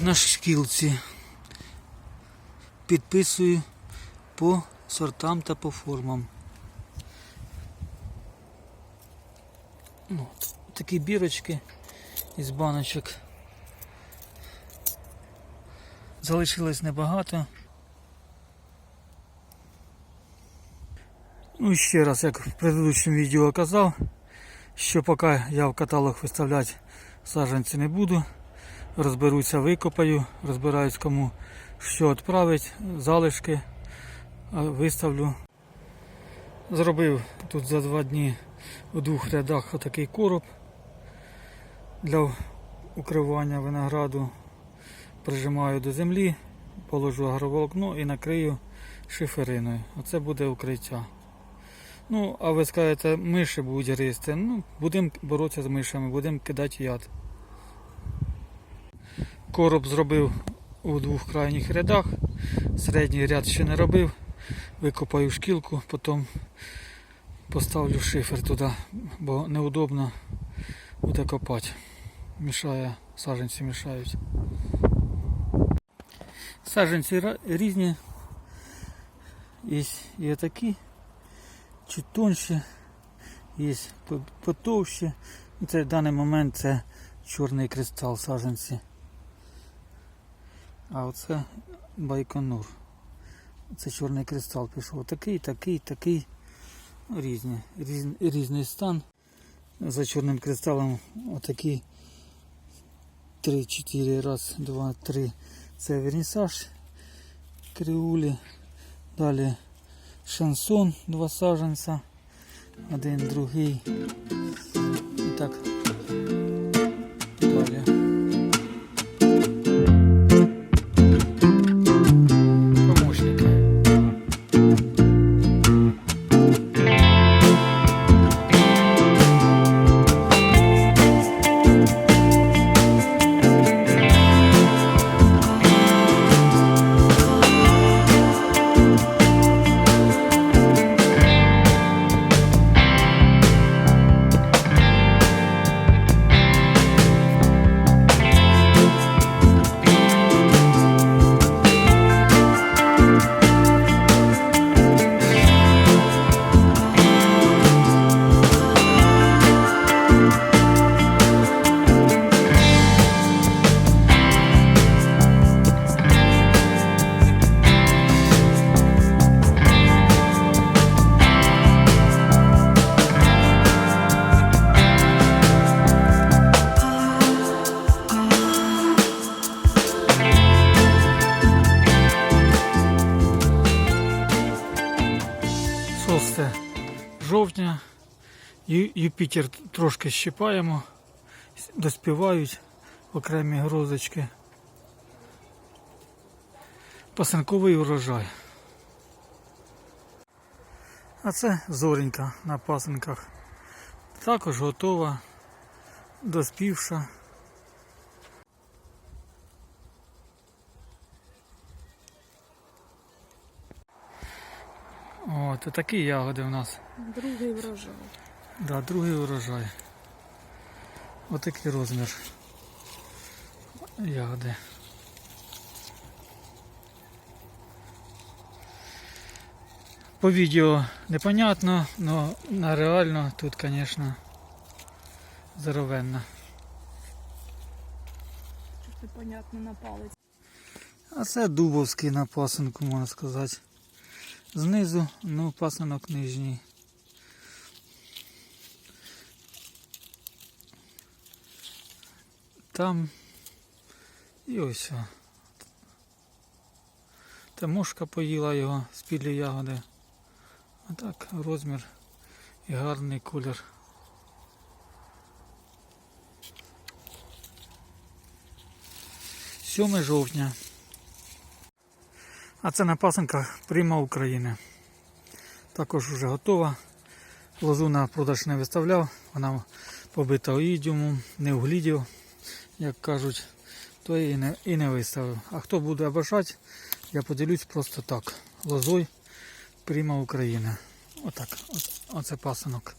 на шкілці. Підписую по сортам та по формам. Ну, от такі бірочки із баночок. Залишилось небагато. Ну ще раз, як в предыдущому відео казав, що поки я в каталог виставляти саджанці не буду. Розберуся, викопаю, розбираюсь кому що відправить, залишки виставлю. Зробив тут за два дні у двох рядах отакий короб для укривання винограду. Прижимаю до землі, положу агроволокно і накрию шифериною. Оце буде укриття. Ну, а ви скажете, миші будуть гризти. Ну, будемо боротися з мишами, будемо кидати яд. Короб зробив у двох крайніх рядах. Середній ряд ще не робив. Викопаю шкілку, потім поставлю шифер туди, бо неудобно буде копати. Мішає, саджанці мішають. Саджанці ра- різні. Є і такі, чуть тонші, є по- потовщі. І Це в даний момент це чорний кристал саджанці. А оце байконур. Це чорний кристал пішов. Такий, такий, такий. Різні. Різ, різний стан. За чорним кристалом отакі 3-4 раз, 2, 3. Це вернісаж криулі. Далі шансон, два саженця. Один, другий. І так. Далі. 6 жовтня. Юпітер трошки щипаємо, доспівають окремі грозочки. Пасинковий урожай. А це зоренька на пасинках. Також готова, доспівша. І такі ягоди у нас. Другий врожай. Да, другий урожай. Отакий розмір ягоди. По відео непонятно, но на реально тут, звісно, здоровенна. Щось непонятно на палець. А це дубовський на пасинку, можна сказати. Знизу, ну, пасинок нижній. Там і ось. Та мушка поїла його, спілі ягоди. А так, розмір і гарний колір. Сьоме жовтня. А це на пасинках Прима України. Також вже готова. Лозу на продаж не виставляв, вона побита оїдіумом, не углідів, як кажуть, то і не, і не виставив. А хто буде бажати, я поділюсь просто так. Лозой Прима України. Отак. Оце пасинок.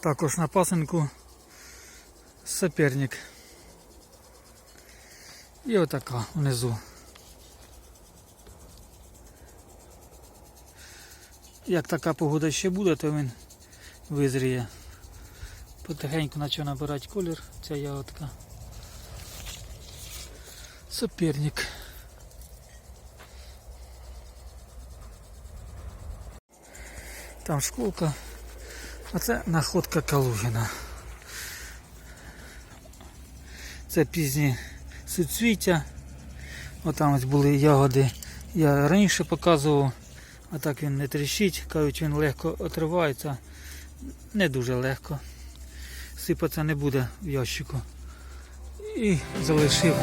Також на пасинку соперник. І отака внизу. Як така погода ще буде, то він визріє. Потихеньку почав набирати колір ця ягодка. Соперник. Там школка. А це находка Калугіна. Це пізні суцвіття. Отам ось були ягоди. Я раніше показував, а так він не тріщить. Кажуть, він легко отривається. Не дуже легко. Сипатися не буде в ящику. І залишив